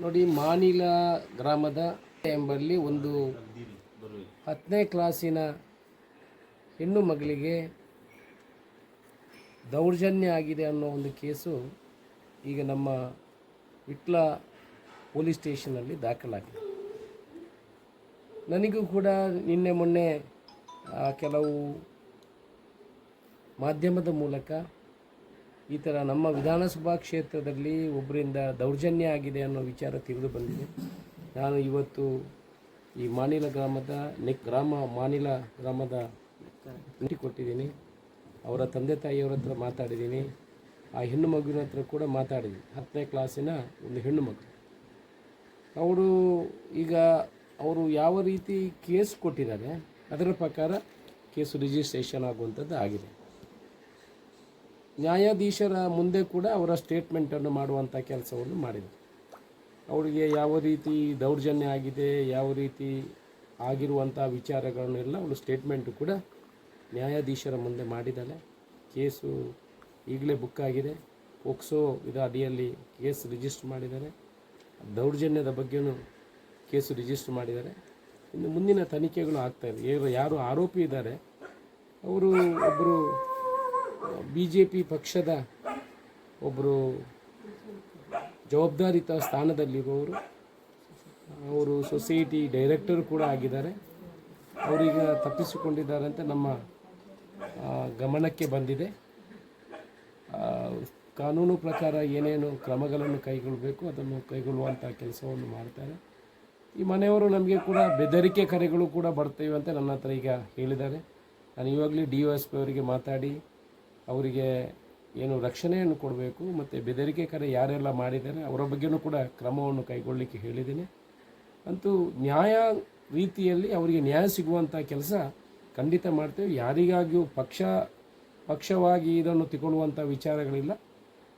ನೋಡಿ ಮಾನಿಲ ಗ್ರಾಮದ ಎಂಬಲ್ಲಿ ಒಂದು ಹತ್ತನೇ ಕ್ಲಾಸಿನ ಹೆಣ್ಣು ಮಗಳಿಗೆ ದೌರ್ಜನ್ಯ ಆಗಿದೆ ಅನ್ನೋ ಒಂದು ಕೇಸು ಈಗ ನಮ್ಮ ವಿಟ್ಲ ಪೊಲೀಸ್ ಸ್ಟೇಷನಲ್ಲಿ ದಾಖಲಾಗಿದೆ. ನನಗೂ ಕೂಡ ನಿನ್ನೆ ಮೊನ್ನೆ ಕೆಲವು ಮಾಧ್ಯಮದ ಮೂಲಕ ಈ ಥರ ನಮ್ಮ ವಿಧಾನಸಭಾ ಕ್ಷೇತ್ರದಲ್ಲಿ ಒಬ್ಬರಿಂದ ದೌರ್ಜನ್ಯ ಆಗಿದೆ ಅನ್ನೋ ವಿಚಾರ ತಿಳಿದು ಬಂದಿದೆ. ನಾನು ಇವತ್ತು ಈ ಮಾನಿಲ ಗ್ರಾಮದ ನೆಕ್ ಗ್ರಾಮ ಮಾನಿಲ ಗ್ರಾಮದ ಭೇಟಿ ಕೊಟ್ಟಿದ್ದೀನಿ. ಅವರ ತಂದೆ ತಾಯಿಯವರ ಹತ್ರ ಮಾತಾಡಿದ್ದೀನಿ. ಆ ಹೆಣ್ಣು ಮಗುವಿನ ಹತ್ರ ಕೂಡ ಮಾತಾಡಿದ್ದೀನಿ. ಹತ್ತನೇ ಕ್ಲಾಸಿನ ಒಂದು ಹೆಣ್ಣು ಮಗು. ಅವರು ಈಗ ಅವರು ಯಾವ ರೀತಿ ಕೇಸ್ ಕೊಟ್ಟಿದ್ದಾರೆ, ಅದರ ಪ್ರಕಾರ ಕೇಸು ರಿಜಿಸ್ಟ್ರೇಷನ್ ಆಗುವಂಥದ್ದು ಆಗಿದೆ. ನ್ಯಾಯಾಧೀಶರ ಮುಂದೆ ಕೂಡ ಅವರ ಸ್ಟೇಟ್ಮೆಂಟನ್ನು ಮಾಡುವಂಥ ಕೆಲಸವನ್ನು ಮಾಡಿದರು. ಅವರಿಗೆ ಯಾವ ರೀತಿ ದೌರ್ಜನ್ಯ ಆಗಿದೆ, ಯಾವ ರೀತಿ ಆಗಿರುವಂಥ ವಿಚಾರಗಳನ್ನೆಲ್ಲ ಅವಳು ಸ್ಟೇಟ್ಮೆಂಟು ಕೂಡ ನ್ಯಾಯಾಧೀಶರ ಮುಂದೆ ಮಾಡಿದ್ದಾರೆ ಕೇಸು ಈಗಲೇ ಬುಕ್ ಆಗಿದೆ. ಪೋಕ್ಸೋ ಇದರ ಅಡಿಯಲ್ಲಿ ಕೇಸ್ ರಿಜಿಸ್ಟರ್ ಮಾಡಿದ್ದಾರೆ. ದೌರ್ಜನ್ಯದ ಬಗ್ಗೆಯೂ ಕೇಸು ರಿಜಿಸ್ಟರ್ ಮಾಡಿದ್ದಾರೆ. ಇನ್ನು ಮುಂದಿನ ತನಿಖೆಗಳು ಆಗ್ತಾಯಿದೆ ಯಾರು ಆರೋಪಿ ಇದ್ದಾರೆ, ಅವರು ಒಬ್ಬರು ಬಿ ಜೆ ಪಿ ಪಕ್ಷದ ಒಬ್ಬರು ಜವಾಬ್ದಾರಿತ ಸ್ಥಾನದಲ್ಲಿರುವವರು. ಅವರು ಸೊಸೈಟಿ ಡೈರೆಕ್ಟರ್ ಕೂಡ ಆಗಿದ್ದಾರೆ. ಅವರೀಗ ತಪ್ಪಿಸಿಕೊಂಡಿದ್ದಾರೆ ಅಂತ ನಮ್ಮ ಗಮನಕ್ಕೆ ಬಂದಿದೆ. ಕಾನೂನು ಪ್ರಕಾರ ಏನೇನು ಕ್ರಮಗಳನ್ನು ಕೈಗೊಳ್ಳಬೇಕು ಅದನ್ನು ಕೈಗೊಳ್ಳುವಂಥ ಕೆಲಸವನ್ನು ಮಾಡ್ತಾರೆ. ಈ ಮನೆಯವರು ನಮಗೆ ಕೂಡ ಬೆದರಿಕೆ ಕರೆಗಳು ಕೂಡ ಬರ್ತೇವೆ ಅಂತ ನನ್ನ ಹತ್ರ ಈಗ ಹೇಳಿದ್ದಾರೆ. ನಾನು ಇವಾಗಲೇ ಡಿ ಒ ಎಸ್ ಪಿ ಅವರಿಗೆ ಮಾತಾಡಿ ಅವರಿಗೆ ಏನು ರಕ್ಷಣೆಯನ್ನು ಕೊಡಬೇಕು ಮತ್ತು ಬೆದರಿಕೆ ಕರೆ ಯಾರೆಲ್ಲ ಮಾಡಿದ್ದಾರೆ ಅವರ ಬಗ್ಗೆನೂ ಕೂಡ ಕ್ರಮವನ್ನು ಕೈಗೊಳ್ಳಲಿಕ್ಕೆ ಹೇಳಿದ್ದೀನಿ. ಅಂತೂ ನ್ಯಾಯ ರೀತಿಯಲ್ಲಿ ಅವರಿಗೆ ನ್ಯಾಯ ಸಿಗುವಂಥ ಕೆಲಸ ಖಂಡಿತ ಮಾಡ್ತೇವೆ. ಯಾರಿಗಾಗಿಯೂ ಪಕ್ಷ, ಪಕ್ಷವಾಗಿ ಇದನ್ನು ತಗೊಳ್ಳುವಂಥ ವಿಚಾರಗಳಿಲ್ಲ.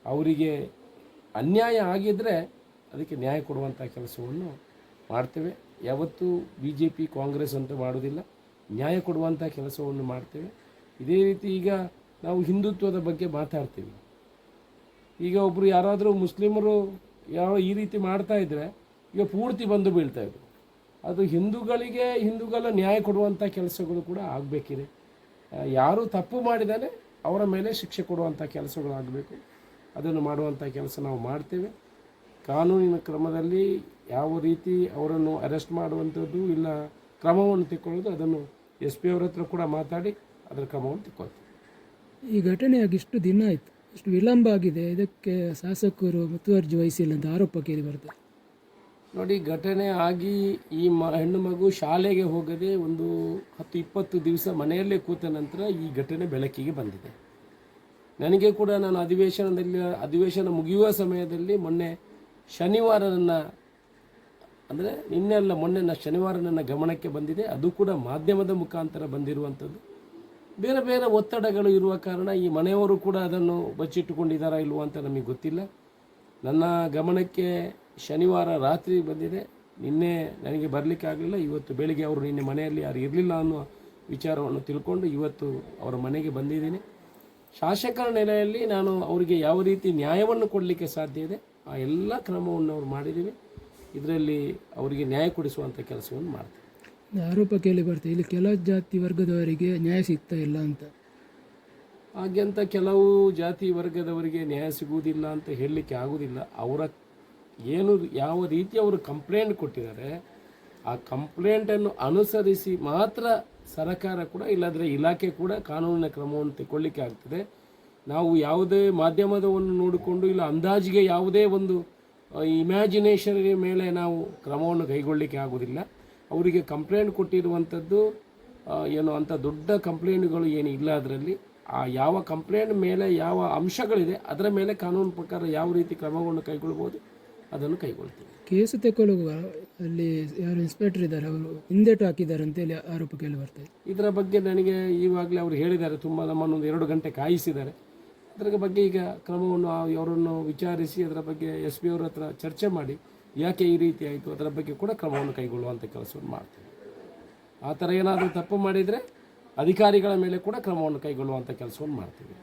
ಅವರಿಗೆ ಅನ್ಯಾಯ ಆಗಿದ್ದರೆ ಅದಕ್ಕೆ ನ್ಯಾಯ ಕೊಡುವಂಥ ಕೆಲಸವನ್ನು ಮಾಡ್ತೇವೆ. ಯಾವತ್ತೂ ಬಿ ಜೆ ಪಿ ಕಾಂಗ್ರೆಸ್ ಅಂತ ಮಾಡೋದಿಲ್ಲ ನ್ಯಾಯ ಕೊಡುವಂಥ ಕೆಲಸವನ್ನು ಮಾಡ್ತೇವೆ. ಇದೇ ರೀತಿ ಈಗ ನಾವು ಹಿಂದುತ್ವದ ಬಗ್ಗೆ ಮಾತಾಡ್ತೀವಿ. ಈಗ ಒಬ್ಬರು ಯಾರಾದರೂ ಮುಸ್ಲಿಮರು ಯಾವ ಈ ರೀತಿ ಮಾಡ್ತಾ ಇದ್ದರೆ ಈಗ ಪೂರ್ತಿ ಬಂದು ಬೀಳ್ತಾ ಇದ್ರು. ಅದು ಹಿಂದೂಗಳಿಗೆ ಹಿಂದೂಗಳ ನ್ಯಾಯ ಕೊಡುವಂಥ ಕೆಲಸಗಳು ಕೂಡ ಆಗಬೇಕಿದೆ. ಯಾರು ತಪ್ಪು ಮಾಡಿದಾನೆ, ಅವರ ಮೇಲೆ ಶಿಕ್ಷೆ ಕೊಡುವಂಥ ಕೆಲಸಗಳು ಆಗಬೇಕು. ಅದನ್ನು ಮಾಡುವಂಥ ಕೆಲಸ ನಾವು ಮಾಡ್ತೇವೆ. ಕಾನೂನಿನ ಕ್ರಮದಲ್ಲಿ ಯಾವ ರೀತಿ ಅವರನ್ನು ಅರೆಸ್ಟ್ ಮಾಡುವಂಥದ್ದು ಇಲ್ಲ, ಕ್ರಮವನ್ನು ತಿಳ್ಕೊಳ್ಳೋದು ಅದನ್ನು ಎಸ್ ಪಿ ಅವ್ರ ಹತ್ರ ಕೂಡ ಮಾತಾಡಿ, ಅದರ ಕ್ರಮವನ್ನು ತೆಕ್ಕೊಳ್ತೀವಿ. ಈ ಘಟನೆಯಾಗಿ ಇಷ್ಟು ದಿನ ಆಯಿತು. ಇಷ್ಟು ವಿಳಂಬ ಆಗಿದೆ. ಇದಕ್ಕೆ ಶಾಸಕರು ಮುತುವರ್ಜಿ ವಹಿಸಿಲ್ಲ ಅಂತ ಆರೋಪ ಕೇಳಿ ಬರ್ತದೆ. ನೋಡಿ, ಘಟನೆ ಆಗಿ ಈ ಮ, ಹೆಣ್ಣು ಮಗು ಶಾಲೆಗೆ ಹೋಗದೆ ಒಂದು ಹತ್ತು ಇಪ್ಪತ್ತು ದಿವಸ ಮನೆಯಲ್ಲೇ ಕೂತ ನಂತರ ಈ ಘಟನೆ ಬೆಳಕಿಗೆ ಬಂದಿದೆ. ನನಗೆ ಕೂಡ ನಾನು ಅಧಿವೇಶನದಲ್ಲಿ, ಅಧಿವೇಶನ ಮುಗಿಯುವ ಸಮಯದಲ್ಲಿ ಮೊನ್ನೆ ಶನಿವಾರ ನನ್ನ, ಅಂದರೆ ನಿನ್ನೆ ಅಲ್ಲ, ಮೊನ್ನೆ ನನ್ನ ಶನಿವಾರ ನನ್ನ ಗಮನಕ್ಕೆ ಬಂದಿದೆ. ಅದು ಕೂಡ ಮಾಧ್ಯಮದ ಮುಖಾಂತರ ಬಂದಿರುವಂಥದ್ದು. ಬೇರೆ ಬೇರೆ ಒತ್ತಡಗಳು ಇರುವ ಕಾರಣ ಈ ಮನೆಯವರು ಕೂಡ ಅದನ್ನು ಬಚ್ಚಿಟ್ಟುಕೊಂಡಿದ್ದಾರಾ ಇಲ್ವೋ ಅಂತ ನಮಗೆ ಗೊತ್ತಿಲ್ಲ. ನನ್ನ ಗಮನಕ್ಕೆ ಶನಿವಾರ ರಾತ್ರಿ ಬಂದಿದೆ. ನಿನ್ನೆ ನನಗೆ ಬರಲಿಕ್ಕೆ ಆಗಲಿಲ್ಲ. ಇವತ್ತು ಬೆಳಿಗ್ಗೆ ಅವರು ನಿನ್ನೆ ಮನೆಯಲ್ಲಿ ಯಾರು ಇರಲಿಲ್ಲ ಅನ್ನೋ ವಿಚಾರವನ್ನು ತಿಳ್ಕೊಂಡು ಇವತ್ತು ಅವರ ಮನೆಗೆ ಬಂದಿದ್ದೀನಿ. ಶಾಸಕರ ನೆಲೆಯಲ್ಲಿ ನಾನು ಅವರಿಗೆ ಯಾವ ರೀತಿ ನ್ಯಾಯವನ್ನು ಕೊಡಲಿಕ್ಕೆ ಸಾಧ್ಯ ಇದೆ, ಆ ಎಲ್ಲ ಕ್ರಮವನ್ನು ಅವ್ರು ಮಾಡಿದ್ದೀವಿ. ಇದರಲ್ಲಿ ಅವರಿಗೆ ನ್ಯಾಯ ಕೊಡಿಸುವಂಥ ಕೆಲಸವನ್ನು ಮಾಡ್ತೀವಿ ಆರೋಪ ಕೇಳಿ ಬರ್ತದೆ ಇಲ್ಲಿ ಕೆಲ ಜಾತಿ ವರ್ಗದವರಿಗೆ ನ್ಯಾಯ ಸಿಗ್ತಾ ಇಲ್ಲ ಅಂತ. ಹಾಗೆ ಅಂತ ಕೆಲವು ಜಾತಿ ವರ್ಗದವರಿಗೆ ನ್ಯಾಯ ಸಿಗುವುದಿಲ್ಲ ಅಂತ ಹೇಳಲಿಕ್ಕೆ ಆಗುವುದಿಲ್ಲ. ಅವರ ಏನು ಯಾವ ರೀತಿ ಅವರು ಕಂಪ್ಲೇಂಟ್ ಕೊಟ್ಟಿದ್ದಾರೆ, ಆ ಕಂಪ್ಲೇಂಟನ್ನು ಅನುಸರಿಸಿ ಮಾತ್ರ ಸರ್ಕಾರ ಕೂಡ ಇಲ್ಲಾದರೆ ಇಲಾಖೆ ಕೂಡ ಕಾನೂನಿನ ಕ್ರಮವನ್ನು ತಗೊಳ್ಳಿಕ್ಕೆ ಆಗ್ತದೆ. ನಾವು ಯಾವುದೇ ಮಾಧ್ಯಮದವನ್ನು ನೋಡಿಕೊಂಡು ಇಲ್ಲ ಅಂದಾಜಿಗೆ ಯಾವುದೇ ಒಂದು ಇಮ್ಯಾಜಿನೇಷನ್ ಮೇಲೆ ನಾವು ಕ್ರಮವನ್ನು ಕೈಗೊಳ್ಳಲಿಕ್ಕೆ ಆಗೋದಿಲ್ಲ ಅವರಿಗೆ ಕಂಪ್ಲೇಂಟ್ ಕೊಟ್ಟಿರುವಂಥದ್ದು ಏನು ಅಂಥ ದೊಡ್ಡ ಕಂಪ್ಲೇಂಟ್ಗಳು ಏನು ಇಲ್ಲ ಅದರಲ್ಲಿ. ಆ ಯಾವ ಕಂಪ್ಲೇಂಟ್ ಮೇಲೆ ಯಾವ ಅಂಶಗಳಿದೆ ಅದರ ಮೇಲೆ ಕಾನೂನು ಪ್ರಕಾರ ಯಾವ ರೀತಿ ಕ್ರಮವನ್ನು ಕೈಗೊಳ್ಬೋದು ಅದನ್ನು ಕೈಗೊಳ್ತೀವಿ. ಕೇಸು ತೆಕ್ಕೊಳ್ಳುವ ಅಲ್ಲಿ ಯಾರು ಇನ್ಸ್ಪೆಕ್ಟರ್ ಇದ್ದಾರೆ ಅವರು ಹಿಂದೇಟು ಹಾಕಿದ್ದಾರೆ ಅಂತೇಳಿ ಆರೋಪ ಕೇಳಿ ಬರ್ತದೆ ಇದರ ಬಗ್ಗೆ ನನಗೆ ಈವಾಗಲೇ ಅವರು ಹೇಳಿದ್ದಾರೆ ತುಂಬ ನಮ್ಮನ್ನು ಒಂದು ಎರಡು ಗಂಟೆ ಕಾಯಿಸಿದ್ದಾರೆ. ಅದರ ಬಗ್ಗೆ ಈಗ ಕ್ರಮವನ್ನು ಅವರನ್ನು ವಿಚಾರಿಸಿ ಅದರ ಬಗ್ಗೆ ಎಸ್ ಪಿ ಅವ್ರ ಹತ್ರ ಚರ್ಚೆ ಮಾಡಿ. ಯಾಕೆ ಈ ರೀತಿ ಆಯಿತು? ಅದರ ಬಗ್ಗೆ ಕೂಡ ಕ್ರಮವನ್ನು ಕೈಗೊಳ್ಳುವಂಥ ಕೆಲಸವನ್ನು ಮಾಡ್ತೀವಿ. ಆ ಥರ ಏನಾದರೂ ತಪ್ಪು ಮಾಡಿದರೆ ಅಧಿಕಾರಿಗಳ ಮೇಲೆ ಕೂಡ ಕ್ರಮವನ್ನು ಕೈಗೊಳ್ಳುವಂಥ ಕೆಲಸವನ್ನು ಮಾಡ್ತೀವಿ.